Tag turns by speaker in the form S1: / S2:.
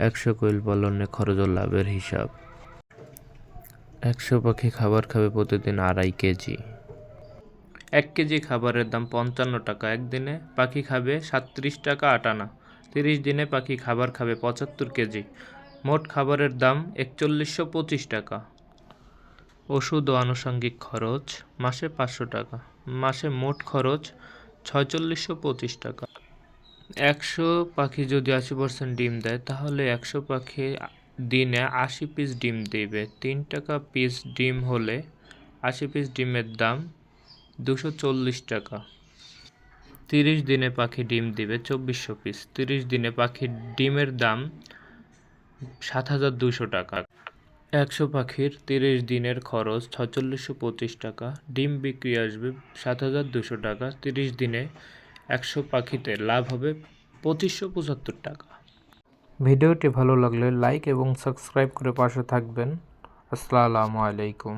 S1: একশো কোয়েল পালনে খরচ ও লাভের হিসাব। একশো পাখি খাবার খাবে প্রতিদিন আড়াই কেজি। এক কেজি খাবারের দাম পঞ্চান্ন টাকা একদিনে, পাখি খাবে সাতত্রিশ টাকা আটানা তিরিশ দিনে পাখি খাবার খাবে পঁচাত্তর কেজি। মোট খাবারের দাম একচল্লিশশো পঁচিশ টাকা। ওষুধ ও আনুষঙ্গিক খরচ মাসে পাঁচশো টাকা। মাসে মোট খরচ ছয়চল্লিশশো পঁচিশ টাকা। একশো পাখি যদি আশি পার্সেন্ট ডিম দেয়, তাহলে একশো পাখি দিনে আশি পিস ডিম দেবে। তিন টাকা পিস ডিম হলে আশি পিস ডিমের দাম দুশো চল্লিশ টাকা। তিরিশ দিনে পাখি ডিম দিবে চব্বিশশো পিস তিরিশ দিনে পাখির ডিমের দাম সাত হাজার দুশো টাকা। একশো পাখির তিরিশ দিনের খরচ ছচল্লিশশো পঁচিশ টাকা। ডিম বিক্রি আসবে সাত হাজার দুশো টাকা। তিরিশ দিনে একশো পাখিতে লাভ হবে পঁচিশশো পঁচাত্তর টাকা। ভিডিওটি ভালো লাগলে লাইক এবং সাবস্ক্রাইব করে পাশে থাকবেন। আসসালামু আলাইকুম।